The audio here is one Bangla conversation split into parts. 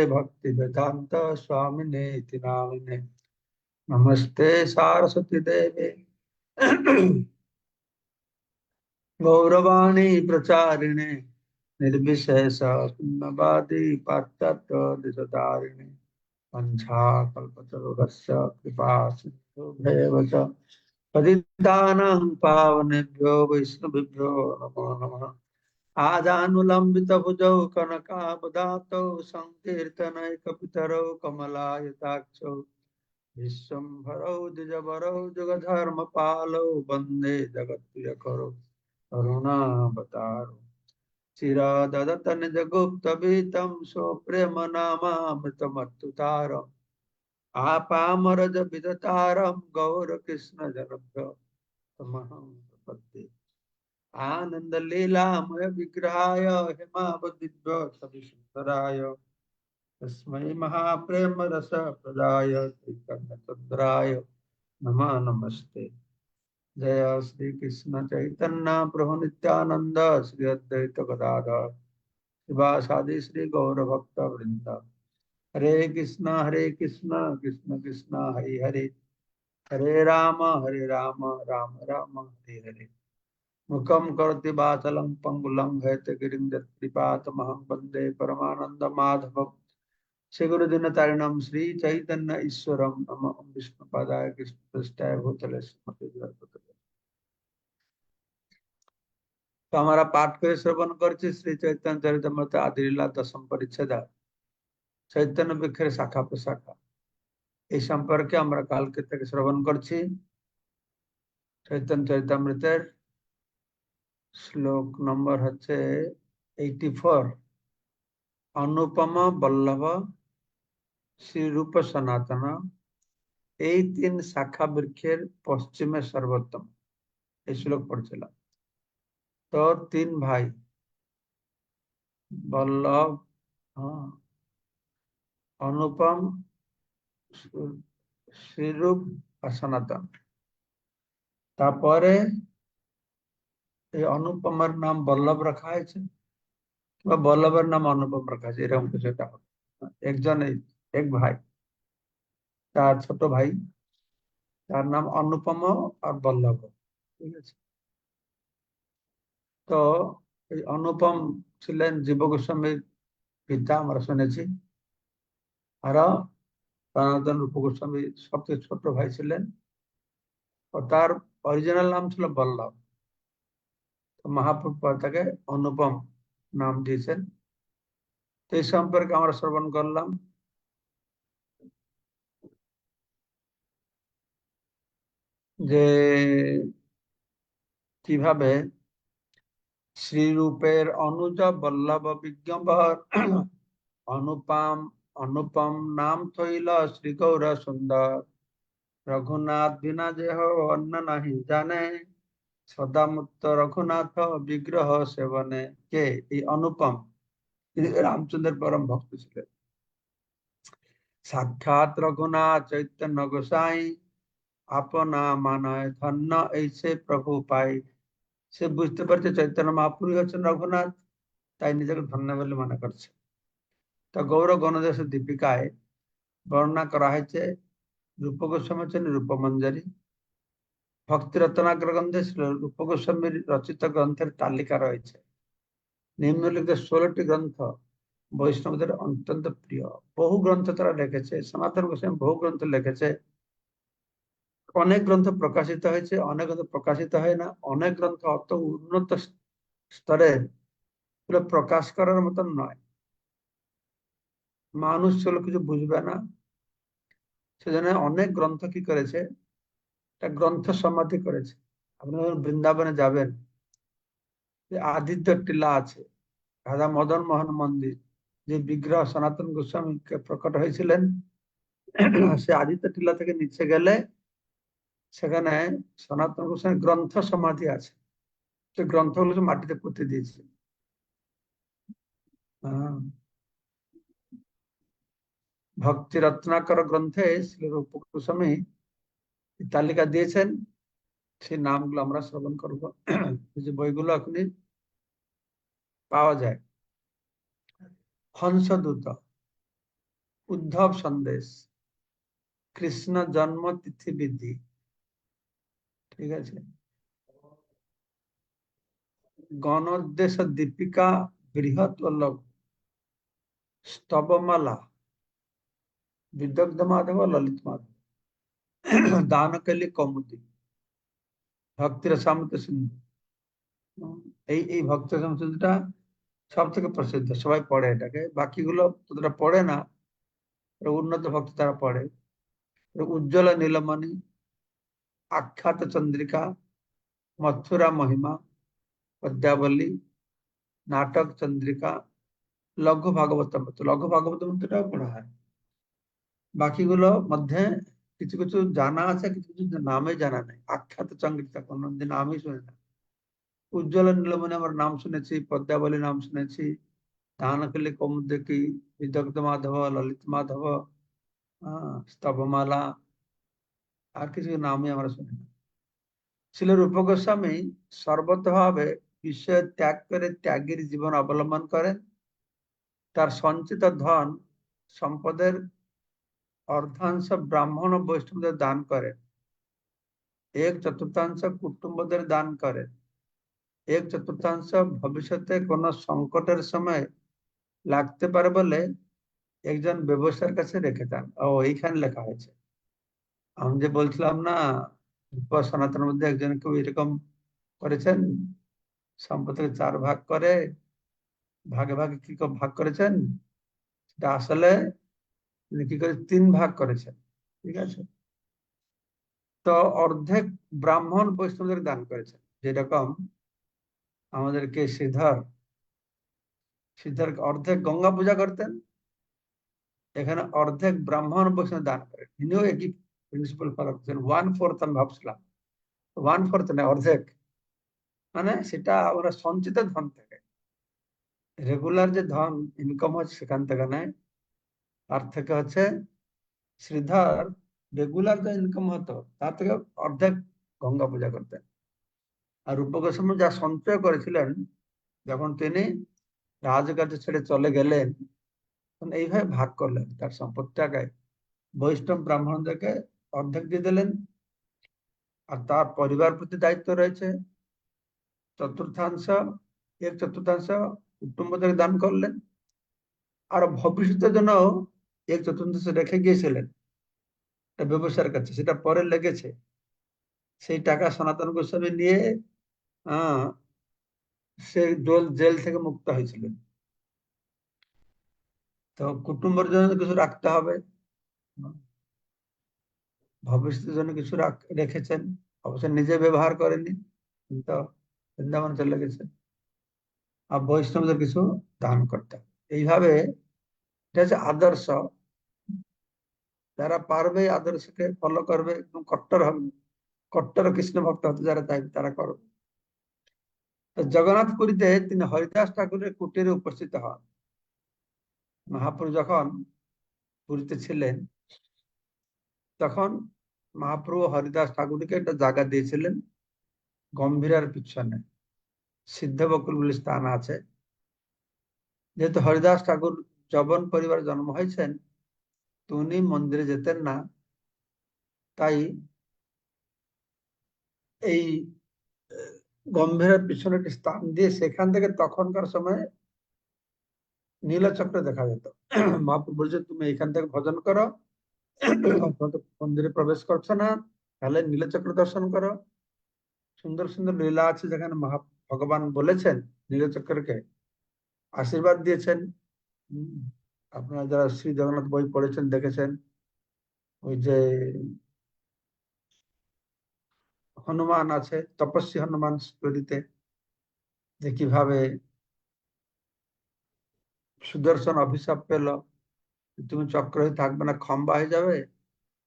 भक्ति वेदांत स्वामिने इति नामिने नमस्ते सारस्वती देवे। गौरवाणी प्रचारिणे, निर्विशेष शून्यवादी पाश्चात्य दिशधारिणे पंचाकल्पतरुरस्य कृपा सिन्धुभ्येव च। पतितानां पावनेभ्यो वैष्णवेभ्यो नमो नमः। आदानुलंबित भुजौ कनकाबदात संकीर्तन कपितरौ आदानुलम्बितभुजौ कनकाबधातौ सङ्कीर्तनैकपितरौ कमलायताक्षौ। विश्वम्भरौ द्विजवरौ जुगधर्मपालौ वंदे जगत्प्रियकरौ करुणावतारौ। विदतारम गौर कृष्ण जनभ्य तमहं प्रपद्ये आनंद लीलामय विग्रहाय सविशुद्धराय तस्मै महाप्रेम रस प्रदाय चंद्राय नमः नमस्ते। जय श्री कृष्ण चैतन्य प्रभु नित्यानंद श्री अद्वैत गदाधर। शिवासादि श्री गौर भक्त वृंद हरे कृष्ण हरे कृष्ण कृष्ण कृष्ण, हरे हरे। हरे राम हरे राम राम राम, हरे हरे। मुखम करोति वाचलं पंगुलं हैतगिरिं यत्कृपातमहं वन्दे परमानन्दमाधवम् श्रीगुरुदिनतारिणं श्रीचैतन्य ईश्वरं नम विष्णुपादाय कृष्णपृष्ठाय भूतले श्रीमती তো আমরা পাঠ করে শ্রবণ করছি শ্রী চৈতন্য চরিতমৃত আদিলীলা দশম পরিচ্ছেদ চৈতন্য বৃক্ষের শাখা প্রশাখা এই সম্পর্কে আমরা কালকে থেকে শ্রবণ করছি চৈতন্য চরিতামৃতের শ্লোক নম্বর হচ্ছে এইটি ফোর অনুপমা বল্লভ শ্রীরূপ সনাতন, এই তিন শাখা বৃক্ষের পশ্চিমে সর্বোত্তম। এই শ্লোক পড়ছিলাম। তো তিন ভাই, বল্লভ অনুপম শ্রীরূপ সনাতন। তারপরে এই অনুপমের নাম বল্লভ রাখা হয়েছে। বা বল্লভের নাম অনুপম রাখা হয়েছে, এরকম কিছু একটা হবে। একজন এক ভাই, তার ছোট ভাই, তার নাম অনুপম আর বল্লভ, ঠিক আছে? তো এই অনুপম ছিলেন জীব গোস্বামীর পিতা, আমরা শুনেছি। আর সনাতন রূপ গোস্বামী সবচেয়ে ছোট ভাই ছিলেন। ও তার অরিজিনাল নাম ছিল বল্লভ। মহাপ্রভু তাকে অনুপম নাম দিয়েছেন। তো এই সম্পর্কে আমরা শ্রবণ করলাম। যে কীভাবে শ্রীরূপের অনুজ বল্লভ বিজ্ঞম্বর অনুপম অনুপম নাম থইল শ্রী গৌর সুন্দর রঘুনাথ বিনা যেহ অন্য নাহি জানে। সদামুক্ত রঘুনাথ বিগ্রহ সেবনে কে? এই অনুপম। রামচন্দ্রের পরম ভক্ত ছিলেন। সাক্ষাৎ রঘুনাথ চৈতন্য গোসাই, আপনা মানয় ধন্য, এই সে প্রভু পাই। সে বুঝতে পারছে চৈতন্য মহাপুরী হচ্ছেন রঘুনাথ, তাই নিজেকে ধন্য বলে মনে করছে। তো গৌর গণদেশ দীপিকায় বর্ণনা করা হয়েছে রূপ গোস্বামী হচ্ছেন রূপমঞ্জারী। ভক্তি রত্নাগ্র গ্রন্থে রূপ গোস্বামীর রচিত গ্রন্থের তালিকা রয়েছে। নিম্নলিখিত ষোলোটি গ্রন্থ বৈষ্ণবদের অত্যন্ত প্রিয়। বহু গ্রন্থ তারা লিখেছে, সনাতন গোস্বামী বহু গ্রন্থ লিখেছে। অনেক গ্রন্থ প্রকাশিত হয়েছে, অনেক গ্রন্থ প্রকাশিত হয় না। অনেক গ্রন্থ অত উন্নত স্তরের প্রকাশ করার মতন নয়। মানুষ চলো কিছু বুঝবে না। সেজন্য অনেক গ্রন্থ কি করেছে একটা গ্রন্থ সমাধি করেছে। আপনি বৃন্দাবনে যাবেন আদিত্য টিলা আছে রাধা মদন মোহন মন্দির, যে বিগ্রহ সনাতন গোস্বামীকে প্রকট হয়েছিলেন, সে আদিত্য টিলা থেকে নিচে গেলে সেখানে সনাতন গোস্বামী গ্রন্থ সমাধি আছে। সে গ্রন্থগুলো মাটিতে পুঁতে দিয়েছে। ভক্তি রত্নাকর গ্রন্থে শ্রী রূপ গোস্বামী তালিকা দিয়েছেন, সেই নামগুলো আমরা শ্রবণ করব। যে বইগুলো এখনই পাওয়া যায়। হংসদূত, উদ্ধব সন্দেশ, কৃষ্ণ জন্ম তিথি বিধি। ঠিক আছে? গণোদ্দেশ দীপিকা, বৃহৎ লঘু। স্তবমালা, বিদগ্ধ মাধব, ললিত মাধব। দানকালী কৌমুদি ভক্তির সামন্ত সিন্ধু এই এই ভক্ত সিন্ধুটা সব থেকে প্রসিদ্ধ সবাই পড়ে এটাকে বাকিগুলো তোরা পড়ে না উন্নত ভক্ত তারা পড়ে উজ্জ্বল নীলমণি আখ্যাত চন্দ্রিকা মথুরা মহিমা পদ্মাবলী নাটক চন্দ্রিকা লঘু ভাগবতম তো লঘু ভাগবতম তোটাও পড়া হয় বাকিগুলো মধ্যে কিছু কিছু জানা আছে, কিছু কিছু নামে জানা নেই। আখ্যাত চন্দ্রিকা কোনো নামই শুনে না উজ্জ্বল নীলমণি আমার নাম শুনেছি পদ্মাবলী নাম শুনেছি দানকলি কৌমুদকি, বিদগ্ধ মাধব, ললিত মাধব স্তবমালা, আর কিছু নামই আমরা শুনি না ছিল রূপ গোস্বামী সর্বতভাবে বিষয় ত্যাগ করে ত্যাগের জীবন অবলম্বন করেন। তার সঞ্চিত ধন, সম্পদের অর্ধাংশ ব্রাহ্মণ ও বৈষ্ণবদের দান করেন এক চতুর্থাংশ কুটুম্বদের দান করেন এক চতুর্থাংশ ভবিষ্যতে কোন সংকটের সময় লাগতে পারে বলে একজন ব্যবসার কাছে রেখে দেন। ও এইখানে লেখা হয়েছে। আমি যে বলছিলাম না সনাতনের মধ্যে একজন কেউ এরকম করেছেন সম্পত্তিকে চার ভাগ করে, ভাগে ভাগে কি ভাগ করেছেন? সেটা আসলে কি করে তিন ভাগ করেছেন। ঠিক আছে? তো অর্ধেক ব্রাহ্মণ বৈষ্ণবদের দান করেছেন। যেরকম আমাদেরকে শ্রীধর শ্রীধর অর্ধেক গঙ্গা পূজা করতেন, এখানে অর্ধেক ব্রাহ্মণ বৈষ্ণব দান করেন। ইনিও একই প্রিন্সিপাল ফলো করছেন ওয়ান ফোর্থ আমি ভাবছিলাম। ওয়ান ফোর্থ না অর্ধেক। মানে সেটা আমরা সঞ্চিত ধন থেকে। রেগুলার যে ধন ইনকাম হচ্ছে সেখান থেকে নেয়। তার থেকে হচ্ছে শ্রীধর রেগুলার যা ইনকাম হতো, তার থেকে অর্ধেক গঙ্গা পূজা করতেন। আর রূপ গোস্বামী যা সঞ্চয় করেছিলেন, যখন তিনি রাজকার্য ছেড়ে চলে গেলেন, তখন এইভাবে ভাগ করলেন, তার সম্পত্তিটাকে বৈষ্ণব ব্রাহ্মণদেরকে অর্ধেক দিয়ে দিলেন। আর তার পরিবার প্রতি দায়িত্ব রয়েছে। চতুর্থাংশ এক চতুর্থাংশ কুটুম্বদের দান করলেন। আর ভবিষ্যতের জন্য এক চতুর্থাংশ রেখে গিয়েছিলেন? ব্যবসার কাছে। সেটা পরে লেগেছে। সেই টাকা সনাতন গোস্বামী নিয়ে সে জল, জেল থেকে মুক্ত হয়েছিলেন। তো কুটুম্বের জন্য কিছু রাখতে হবে। ভবিষ্যতের জন্য কিছু রেখেছেন। অবশ্য নিজে ব্যবহার করেনি কিন্তু বৃন্দাবন চলে গেছে। আর বৈষ্ণবদের কিছু দান করতে এইভাবে এটা হচ্ছে আদর্শ। যারা পারবে আদর্শকে ফলো করবে একদম কট্টর হবে। কট্টর কৃষ্ণ ভক্ত হতে যারা তাই তারা করবে। জগন্নাথ পুরীতে তিনি হরিদাস ঠাকুরের কুটিরে উপস্থিত হন। মহাপুরু যখন পুরীতে ছিলেন, তখন মহাপ্রভু হরিদাস ঠাকুরকে একটা জায়গা দিয়েছিলেন গম্ভীরার পিছনে। সিদ্ধ বকুল বলে স্থান আছে। যেহেতু হরিদাস ঠাকুর জবন পরিবার জন্ম হয়েছেন তো উনি মন্দিরে যেতেন না। তাই এই গম্ভীরের পিছনে একটি স্থান দিয়ে সেখান থেকে তখনকার সময় নীলচক্র দেখা যেত। মহাপ্রভু বলছে, তুমি এখান থেকে ভজন করো। মন্দিরে প্রবেশ করছ না, তাহলে নীলচক্র দর্শন করো। সুন্দর সুন্দর লীলা আছে যেখানে মহা, ভগবান বলেছেন নীলচক্রকে। আশীর্বাদ দিয়েছেন। আপনারা যারা শ্রী জগন্নাথ বই পড়েছেন, দেখেছেন, ওই যে হনুমান আছে, তপস্বী হনুমান স্টোরিতে, যে কীভাবে সুদর্শন অভিশাপ পেল তুমি চক্র হয়ে থাকবে না, খম্বা হয়ে যাবে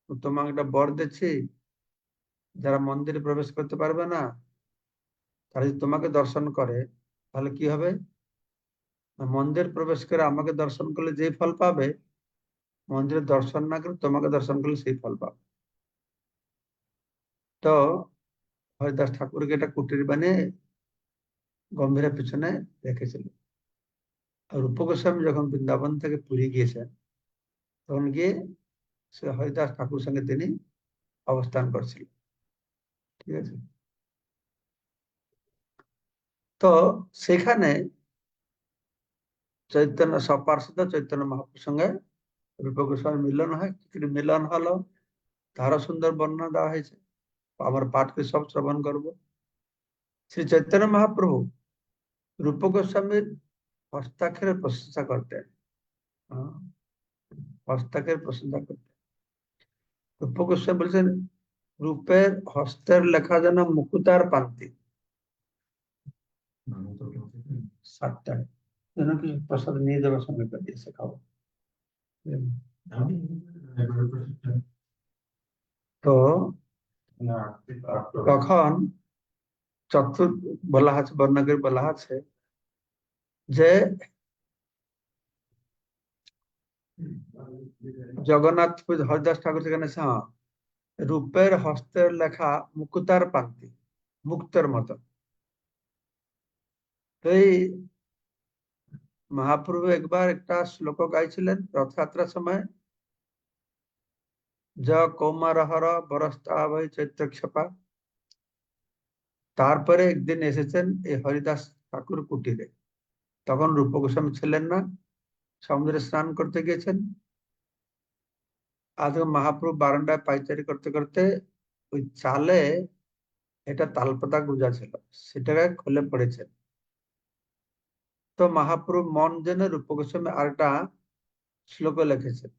তোমাকে একটা বর দিচ্ছি, যারা মন্দিরে প্রবেশ করতে পারবে না, তারা যদি তোমাকে দর্শন করে, তাহলে কি হবে? মন্দির প্রবেশ করে আমাকে দর্শন করলে যে ফল পাবে মন্দিরে দর্শন না করে তোমাকে দর্শন করলে সেই ফল পাবে। তো হরিদাস ঠাকুরকে এটা কুটির বানিয়ে গম্ভীরের পিছনে রেখেছিল আর রূপ গোস্বামী যখন বৃন্দাবন থেকে পুরী গিয়েছেন, তখন গিয়ে সে হরিদাস ঠাকুর সঙ্গে তিনি অবস্থান করছিলেন। ঠিক আছে? তো সেখানে চৈতন্য সপার্ষদ চৈতন্য মহাপুর সঙ্গে রূপ গোস্বামী মিলন হয় কি মিলন হলো তারও সুন্দর বর্ণনা দেওয়া হয়েছে। আমার পাঠ করে সব শ্রবণ করব। শ্রী চৈতন্য মহাপ্রভু রূপ গোস্বামীর হস্তাক্ষরের প্রশংসা করতেন। হ্যাঁ, হস্তাক্ষরের প্রশংসা করতেন। রূপ গোস্বামী বলছেন রূপের হস্তের লেখা যেন মুকুতার পান্তি। সাতটায়। প্রসাদ নিয়ে সঙ্গে দিয়েছে তো তখন চতুর্থ বলা আছে বর্ণাগের বলা আছে যে জগন্নাথ হরিদাস ঠাকুর সেখানে হ্যাঁ রূপের হস্তের লেখা মুকুতার পান্তি মুক্তের মতো তো এই মহাপ্রভু একবার একটা শ্লোক গাইছিলেন রথযাত্রার সময়। য কৌমারহর চৈত্র ক্ষেপা তারপরে একদিন এসেছেন এই হরিদাস ঠাকুর কুটিরে। তখন রূপ গোস্বামী ছিলেন না, সমুদ্রে স্নান করতে গিয়েছেন। আজ মহাপ্রভু বারান্দায় পাইচারি করতে করতে ওই চালে এটা তালপাতা গুজা ছিল, সেটাকে খুলে পড়েছেন। তো মহাপ্রভু মন জেনে রূপ গোস্বামী আরেকটা শ্লোক লিখেছেন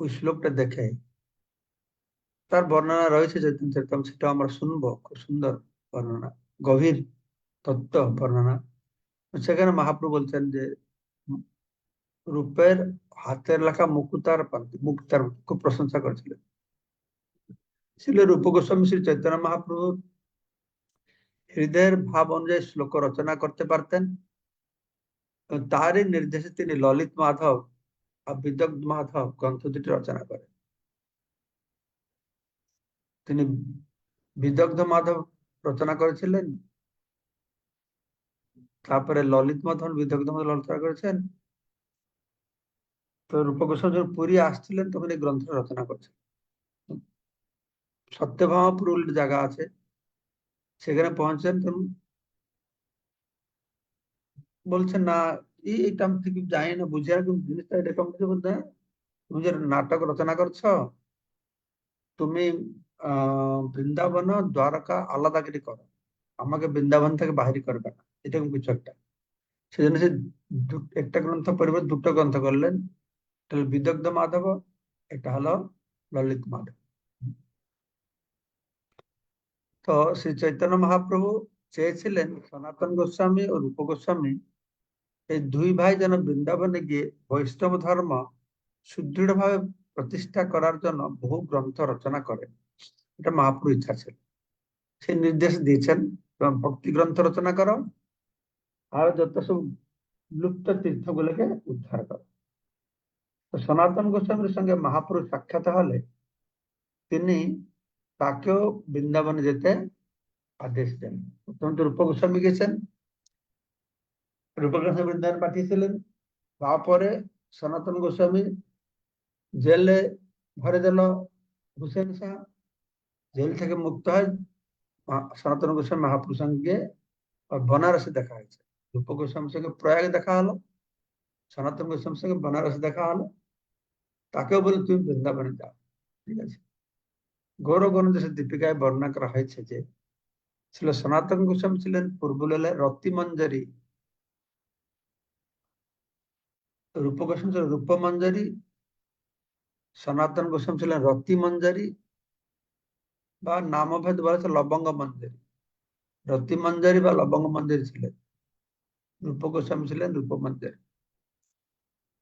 ওই শ্লোকটা দেখে। তার বর্ণনা রয়েছে চৈতন্য চরিতম সেটা আমরা শুনব। খুব সুন্দর বর্ণনা, গভীর তত্ত্ব বর্ণনা। সেখানে মহাপ্রভু বলছেন যে, রূপের হাতের লেখা মুকুতার পান্তি, মুক্তার খুব প্রশংসা করেছিলেন। ছিল রূপ গোস্বামী শ্রী চৈতন্য মহাপ্রভু হৃদয়ের ভাব অনুযায়ী শ্লোক রচনা করতে পারতেন। তারই নির্দেশে তিনি ললিত মাধব আর বিদগ্ধ মাধব গ্রন্থ দুটি রচনা করেন। তিনি বিদগ্ধ মাধব রচনা করেছিলেন, তারপরে ললিত মাধব বিদগ্ধ মাধব রচনা করেছেন। তো রূপ গোস্বামী যখন পুরী আসছিলেন, তখন এই গ্রন্থ রচনা করছেন। সত্যভামাপুর জায়গা আছে। সেখানে পৌঁছেন তখন বলছেন না এইটা আমি ঠিক জানি না, বুঝি কিন্তু জিনিসটা এরকম কিছু বলতে তুমি যে নাটক রচনা করছ, তুমি বৃন্দাবন দ্বারকা আলাদা করে করো। আমাকে বৃন্দাবন থেকে বাহির করবে না, এরকম কিছু একটা। সেজন্য সে একটা গ্রন্থ পরিবর্তে দুটো গ্রন্থ করলেন। বিদগ্ধ মাধব, একটা হলো ললিত মাধব। তো শ্রী চৈতন্য মহাপ্রভু চেয়েছিলেন সনাতন গোস্বামী ও রূপ গোস্বামী এই দুই ভাই যেন বৃন্দাবনে গিয়ে বৈষ্ণব ধর্ম সুদৃঢ় ভাবে প্রতিষ্ঠা করার জন্য বহু গ্রন্থ রচনা করেন। এটা মহাপ্রভু ইচ্ছা ছিল। সে নির্দেশ দিয়েছেন ভক্তি গ্রন্থ রচনা করো আর যত সব লুপ্ত তীর্থগুলোকে উদ্ধার করো। সনাতন গোস্বামীর সঙ্গে মহাপুরুষ সাক্ষাৎ হলে তিনি তাকেও বৃন্দাবনে যেতে আদেশ দেন। প্রথম তো রূপ গোস্বামী গেছেন। রূপ গোস্বামী বৃন্দাবন পাঠিয়েছিলেন। তারপরে সনাতন গোস্বামী জেলে ভরে দিল হুসেন শাহ। জেল থেকে মুক্ত হয় সনাতন গোস্বামী মহাপুরুষ সঙ্গে বনারসে দেখা হয়েছে। রূপ গোস্বামীর সঙ্গে প্রয়াগে দেখা হলো। সনাতন গোস্বামীর সঙ্গে বনারসে দেখা হলো। তাকেও বলে, তুমি বৃন্দাবনে যাও। ঠিক আছে। গৌরগণদেশের দীপিকায় বর্ণনা করা হয়েছে যে ছিল সনাতন গোস্বামী ছিলেন পূর্বলেলে রতিমঞ্জরি রূপ ছিল রূপমঞ্জরি, সনাতন গোস্বামী ছিলেন রতি মঞ্জারি বা নামভেদ বলা হচ্ছে লবঙ্গ মঞ্জারি রতি মঞ্জারি বা লবঙ্গ মঞ্জারি ছিলেন। রূপ গোস্বামী ছিলেন রূপ মঞ্জারি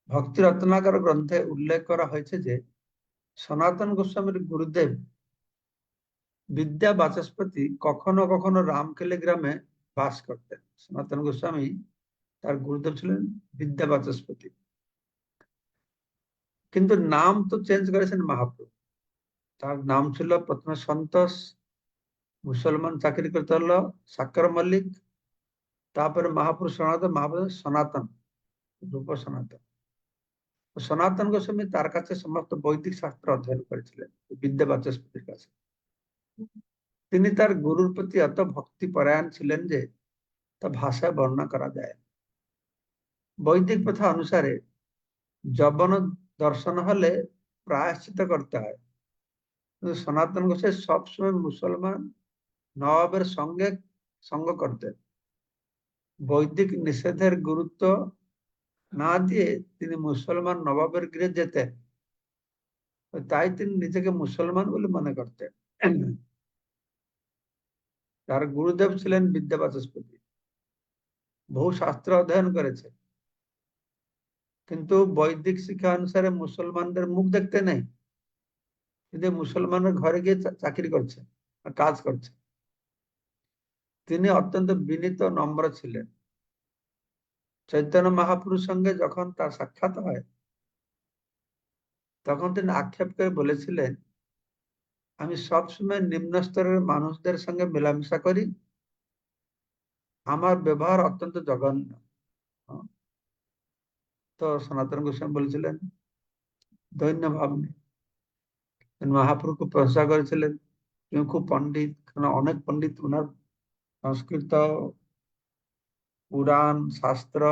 ভক্তি রত্নাকর গ্রন্থে উল্লেখ করা হয়েছে যে, সনাতন গোস্বামীর গুরুদেব বিদ্যা বাচস্পতি কখনো কখনো রামকেলে গ্রামে বাস করতেন। সনাতন গোস্বামী তার গুরুদেব ছিলেন বিদ্যা বাচস্পতি। কিন্তু নাম তো চেঞ্জ করেছেন মহাপ্রভু। তার নাম ছিল প্রথমে সন্তোষ, মুসলমান চাকরি করতে হলো সাক্কর মল্লিক, তারপরে মহাপুরুষ সনাতন মহাপুরুষ সনাতন, রূপ সনাতন। সনাতন গোস্বামী তার কাছে সমস্ত বৈদিক শাস্ত্র অধ্যয়ন করেছিলেন বিদ্যা বাচস্পতির কাছে। তিনি তার গুরুর প্রতি এত ভক্তি পরায়ণ ছিলেন যে তা ভাষায় বর্ণনা করা যায়। বৈদিক প্রথা অনুসারে যবন দর্শন হলে প্রায়শ্চিত করতে হয়। কিন্তু সনাতন গোসাই সবসময় মুসলমান নবাবের সঙ্গে সঙ্গ করতেন। বৈদিক নিষেধের গুরুত্ব না দিয়ে তিনি মুসলমান নবাবের গৃহে যেতেন। তাই তিনি নিজেকে মুসলমান বলে মনে করতেন। তার গুরুদেব ছিলেন বিদ্যা বাচস্পতি বহু শাস্ত্র অধ্যয়ন করেছে। কিন্তু বৈদিক শিক্ষা অনুসারে মুসলমানদের মুখ দেখতে নেই। কিন্তু মুসলমানের ঘরে গিয়ে চাকরি করছে কাজ করছে। তিনি অত্যন্ত বিনীত, নম্র ছিলেন। চৈতন্য মহাপুরুষ সঙ্গে যখন তার সাক্ষাৎ হয়, তখন তিনি আক্ষেপ করে বলেছিলেন আমি সবসময় নিম্ন স্তরের মানুষদের সঙ্গে মেলামেশা করি। আমার ব্যবহার অত্যন্ত জঘন্য। তো সনাতন গোস্বামী বলেছিলেন, দৈন্য ভাব নেই। মহাপ্রভুকে প্রশংসা করেছিলেন। তুমি খুব পণ্ডিত কারণ অনেক পণ্ডিত ওনার সংস্কৃত, পুরাণ, শাস্ত্র,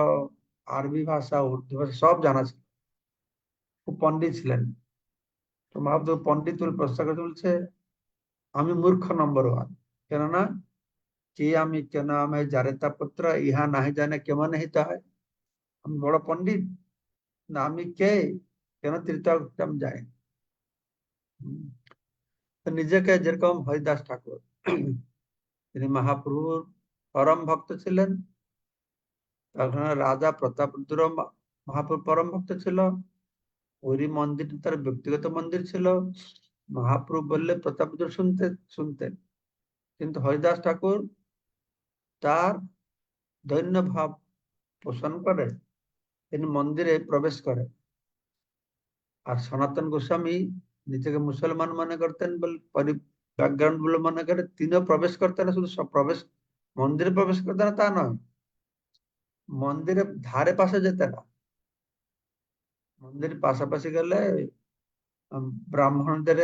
আরবি ভাষা, উর্দু ভাষা সব জানা ছিল। খুব পণ্ডিত ছিলেন। তো মহাপ্রভু পণ্ডিত বলে প্রশ্ন করতে বলছে, আমি মূর্খ নম্বর ওয়ান কেননা, কে আমি, কেন আমি জারেতা পুত্র, ইহা নাহি জানে কেমন হিত হয়। আমি বড় পণ্ডিত, না আমি কে, কেন তৃতীয় তীর্থম যাই নিজেকে যেরকম হরিদাস ঠাকুর, তিনি মহাপ্রভুর পরম ভক্ত ছিলেন। রাজা প্রতাপরুদ্র মহাপ্রভু পরম ভক্ত ছিল। ওই মন্দির তার ব্যক্তিগত মন্দির ছিল, মহাপ্রভু বললে প্রতাপ শুনতে শুনতেন। কিন্তু হরিদাস ঠাকুর তার দৈন্য ভাব পোষণ করে তিনি মন্দিরে প্রবেশ করে আর সনাতন গোস্বামী নিজেকে মুসলমান মনে করতেন বলে ব্যাকগ্রাউন্ড বলে মনে করে, তিনিও প্রবেশ করতেন শুধু প্রবেশ, মন্দিরে প্রবেশ করতেন তা নয়। মন্দিরে ধারে পাশে যেতে না। মন্দিরের পাশাপাশি গেলে ব্রাহ্মণদের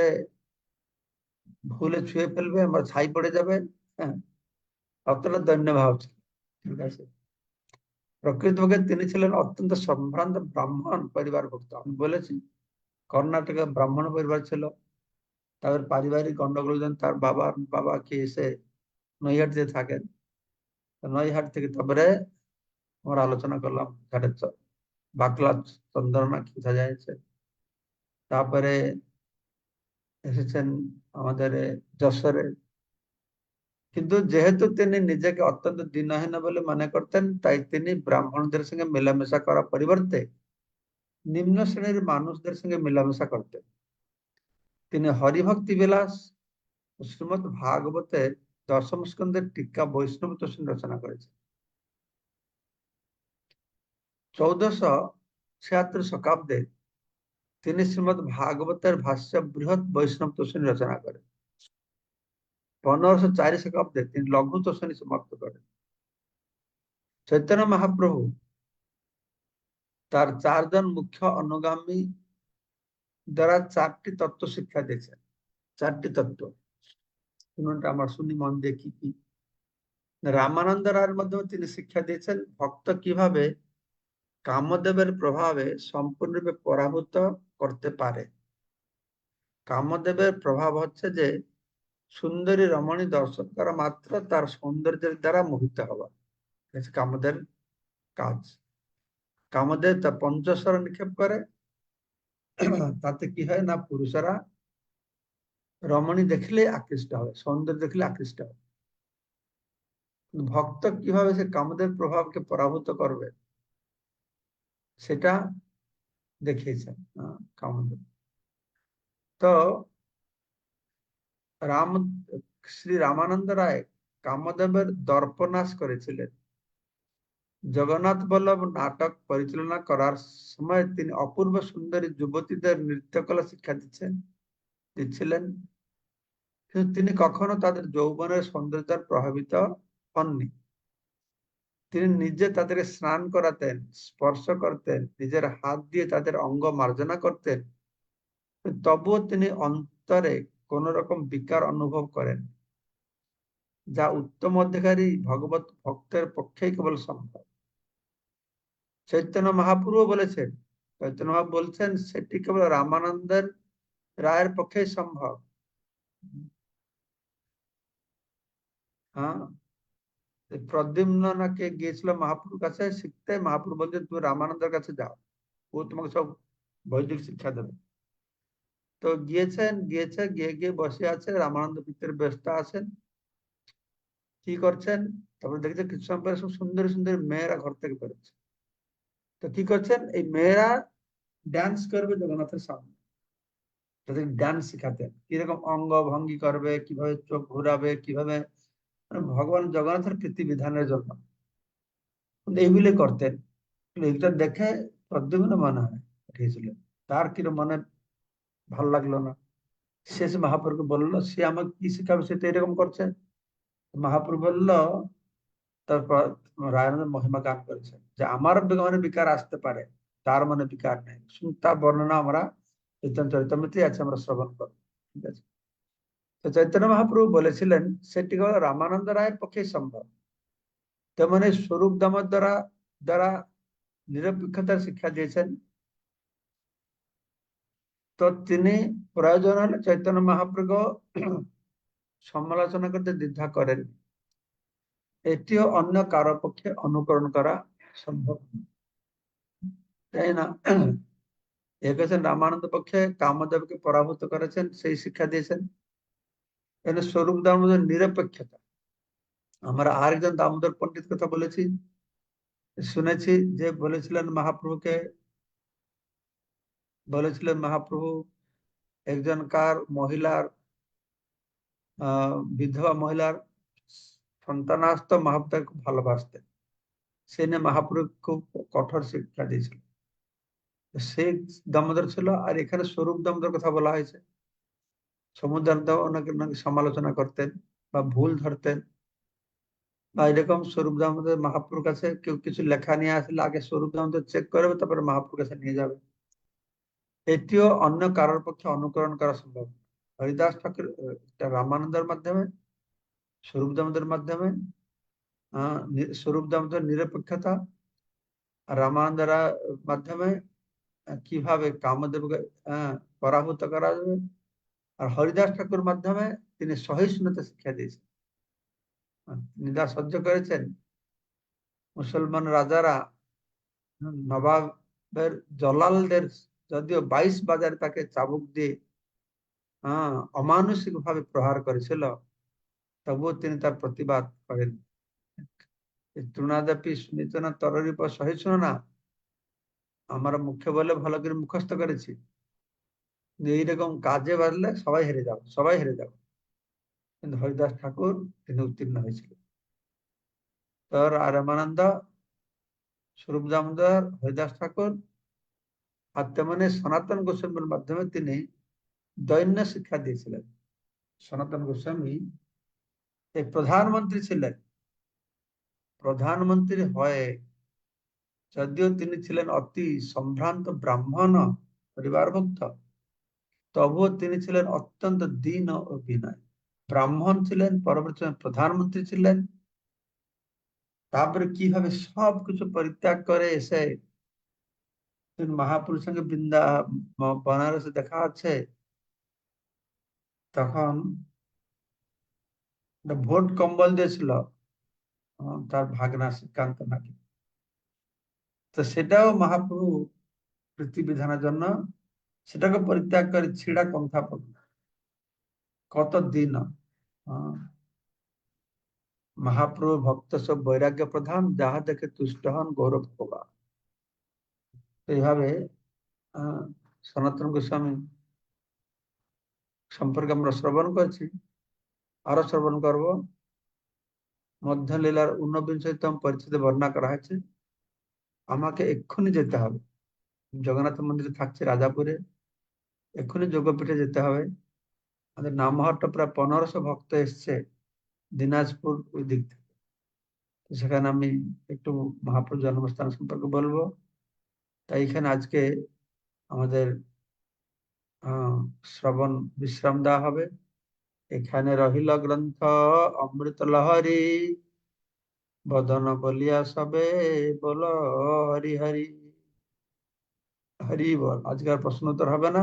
ভুলে ছুঁয়ে ফেলবে, আমার ছাই পড়ে যাবে হ্যাঁ। অতটা দৈন্য ভাব ছিল, ঠিক আছে। প্রকৃতপক্ষে তিনি ছিলেন অত্যন্ত সম্ভ্রান্ত ব্রাহ্মণ পরিবার ভুক্ত আমি বলেছি, কর্ণাটকে ব্রাহ্মণ পরিবার ছিল। তাদের পারিবারিক গন্ডগোল তার বাবার বাবাকে এসে নৈহাট দিয়ে থাকেন। নৈহাট থেকে তারপরে আমরা আলোচনা করলাম ঘাটের বাকলা কি সাজাইছে তারপরে এসেছেন আমাদের যশোরে। কিন্তু যেহেতু তিনি নিজেকে অত্যন্ত দিনহীন বলে মনে করতেন, তাই তিনি ব্রাহ্মণদের সঙ্গে মেলামেশা করার পরিবর্তে নিম্ন শ্রেণির মানুষদের সঙ্গে মেলামেশা করতেন। তিনি হরিভক্তি বিলাস শ্রীমদ ভাগবতের দশম স্কন্ধের টিকা বৈষ্ণব তোষণ রচনা করেছেন। চৌদশ ছিয়াত্তর শতাব্দে তিনি শ্রীমদ ভাগবতের ভাষ্য বৃহৎ বৈষ্ণব তোষণী রচনা করেন। পনেরোশো চারি শতাব্দে তিনি লঘু তোষণী সমাপ্ত করেন। চৈতন্য মহাপ্রভু তার চারজন মুখ্য অনুগামী দ্বারা চারটি তত্ত্ব শিক্ষা দিয়েছেন। চারটি তত্ত্ব। আমার শুনি মন দিয়ে কি কি। রামানন্দ রায়ের মাধ্যমে তিনি শিক্ষা দিয়েছেন, ভক্ত কীভাবে কামদেবের প্রভাবে সম্পূর্ণরূপে পরাভূত করতে পারে। কামদেবের প্রভাব হচ্ছে যে, সুন্দরী রমণী দর্শন করা মাত্র তার সৌন্দর্যের দ্বারা মোহিত হওয়া। কামদের কাজ। কামদেব তা পঞ্চস্বর নিক্ষেপ করে। তাতে কি হয় না, পুরুষেরা রমণী দেখলে আকৃষ্ট হবে সৌন্দর্য দেখলে আকৃষ্ট হবে ভক্ত কীভাবে সে কামদের প্রভাবকে পরাভূত করবে? সেটা দেখিয়েছেন কামদেব তো রাম, শ্রী রামানন্দ রায় কামদেবের দর্পনাশ করেছিলেন। জগন্নাথ বল্লভ নাটক পরিচালনা করার সময় তিনি অপূর্ব সুন্দরী যুবতীদের নৃত্যকলা শিক্ষা দিচ্ছেন, দিচ্ছিলেন। কিন্তু তিনি কখনো তাদের যৌবনের সৌন্দর্য প্রভাবিত হননি। তিনি নিজে তাদের স্নান করাতেন, স্পর্শ করতেন, নিজের হাত দিয়ে তাদের অঙ্গ মার্জনা করতেন। তবুও তিনি অন্তরে কোন রকম বিকার অনুভব করেন। যা উত্তম অধিকারী ভগবত ভক্তের পক্ষেই কেবল সম্ভব। চৈতন্য মহাপুরু বলেছেন, চৈতন্য মহাপ্রভু বলছেন, সেটি কেবল রামানন্দের রায়ের পক্ষেই সম্ভব। হ্যাঁ? প্রদ্যুম্নকে গিয়েছিল মহাপুরুর কাছে শিখতে মহাপুরু বলছেন তুমি রামানন্দের কাছে যাও। ও তোমাকে সব বৈদিক শিক্ষা দেবে। তো গিয়েছেন, গিয়েছে, গিয়ে গিয়ে বসে আছে, রামানন্দ পিত্রের ব্যস্ত আছেন। কি করছেন? তারপরে দেখছে কিছু সময় পরে সব সুন্দর সুন্দর মেয়েরা ঘর থেকে বেরোচ্ছে। তো কি করছেন? এই মেয়েরা ডান্স করবে জগন্নাথের সামনে। তাদের ডান্স শিখাতেন। কীরকম অঙ্গ ভঙ্গি করবে, কীভাবে চোখ ঘুরাবে, কীভাবে ভগবান জগন্নাথের প্রীতি বিধানের জন্য। এইগুলি করতেন। এইটা দেখে প্রদ্যুম্ন মনে হয় পাঠিয়েছিলেন তার কিরম মনে ভালো লাগল না। শেষ মহাপ্রভুকে বলল, সে আমাকে কি শিখাবে? সে তো এরকম করছে। মহাপ্রভু বলল, তারপর রায়নন্দ মহিমা গান করেছে যে, আমার মনে বিকার আসতে পারে, তার মনে বিকার নেই। তার বর্ণনা আমরা চৈতন্য চরিতমৃতি আছে, আমরা শ্রবণ করব ঠিক আছে? তো চৈতন্য মহাপ্রভু বলেছিলেন, সেটি হল রামানন্দ রায়ের পক্ষে সম্ভব। তেমনি স্বরূপ দামর দ্বারা দ্বারা নিরপেক্ষতার শিক্ষা দিয়েছেন। তো তিনি প্রয়োজন হলে চৈতন্য মহাপ্রভু সমালোচনা করতে দ্বিধা করেন। এটিও অন্য কারও পক্ষে অনুকরণ করা সম্ভব তাই না? এ রামানন্দ পক্ষে কামদেবকে পরাভূত করেছেন, সেই শিক্ষা দিয়েছেন। এখানে স্বরূপ দামোদর নিরপেক্ষতা। আমরা আরেকজন দামোদর পণ্ডিত কথা বলেছি, শুনেছি যে বলেছিলেন মহাপ্রভুকে, বলেছিলেন মহাপ্রভু, একজন কার মহিলার বিধবা মহিলার সন্তানাস্ত মহাপ্রভু খুব ভালোবাসতেন? সে নিয়ে মহাপ্রভু খুব কঠোর শিক্ষা দিয়েছিল। সে দামোদর ছিল, আর এখানে স্বরূপ দামোদর কথা বলা হয়েছে। সমুদ্র ওনাকে ওনাকে সমালোচনা করতেন বা ভুল ধরতেন। বা এরকম স্বরূপ দামোদর মহাপ্রুর কাছে কেউ কিছু লেখা নিয়ে আসলে আগে স্বরূপ দামোদর চেক করবে, তারপরে মহাপ্রুর কাছে নিয়ে যাবে। এটিও অন্য কারোর পক্ষে অনুকরণ করা সম্ভব। হরিদাস ঠাকুর রামানন্দের মাধ্যমে, স্বরূপ দামোদর মাধ্যমে স্বরূপ দামোদর নিরপেক্ষতা রামানন্দরা মাধ্যমে কীভাবে কামদেবকে পরাভূত করা যাবে আর হরিদাস ঠাকুর মাধ্যমে তিনি সহিষ্ণুতা শিক্ষা দিয়েছেন। তিনি যা সহ্য করেছেন। মুসলমান রাজারা নবাবের জলালদের, যদিও বাইশ বাজারে তাকে চাবুক দিয়ে অমানসিক ভাবে প্রহার করেছিল, তবুও তিনি তার প্রতিবাদ করেন। তৃণাদাপি শুনিত না তররি পর সহিষ্ণু না? আমরা মুখে বলে ভালো করে মুখস্থ করেছি। এইরকম কাজে বাড়লে সবাই হেরে যাবে, সবাই হেরে যাবে। কিন্তু হরিদাস ঠাকুর তিনি উত্তীর্ণ হয়েছিল আর রামানন্দ, স্বরূপ দামোদর, হরিদাস ঠাকুর আর তেমনি সনাতন গোস্বামীর মাধ্যমে তিনি দৈন্য শিক্ষা দিয়েছিলেন। সনাতন গোস্বামী এই প্রধানমন্ত্রী ছিলেন। প্রধানমন্ত্রী হয়ে যদিও তিনি ছিলেন অতি সম্ভ্রান্ত ব্রাহ্মণ পরিবার ভক্ত তবুও তিনি ছিলেন অত্যন্ত দীন ও বিনয় ব্রাহ্মণ ছিলেন, পরবর্তী প্রধানমন্ত্রী ছিলেন। তারপরে কীভাবে সবকিছু পরিত্যাগ করে এসে মহাপুরুষ সঙ্গে বৃন্দা বনারসে দেখা আছে তখন ভোট কম্বল দিয়েছিল তার ভাগনা শ্রীকান্ত নাকি। তো সেটাও মহাপ্রভু পৃথিবী বিধানের জন্য সেটাকে পরিত্যাগ করে ছিড়া কন্থা কত দিন? মহাপ্রভু ভক্ত সব বৈরাগ্য প্রধান, যাহা দেখে তুষ্ট হন গৌরব ভোগা এইভাবে সনাতন গোস্বামী সম্পর্কে আমরা শ্রবণ করছি। আরও শ্রবণ করব। মধ্য লীলার ঊনবিংশতম পরিচিতি বর্ণনা করা হয়েছে, আমাকে এক্ষুনি যেতে হবে। জগন্নাথ মন্দিরে থাকছে রাজাপুরে। এক্ষুনি যোগপীঠে যেতে হবে। আমাদের নামহট্ট প্রায় পনেরোশো ভক্ত এসছে দিনাজপুর ওই দিক থেকে। তো সেখানে আমি একটু মহাপ্রভু জন্মস্থান সম্পর্কে বলব। তাই এখানে আজকে আমাদের শ্রবণ বিশ্রাম দেওয়া হবে। এখানে রহিল গ্রন্থ, অমৃত লহরী, বদন বলিয়া সবে বল, হরি হরি। হরি বল, আজকে আর প্রশ্ন উত্তর হবে না।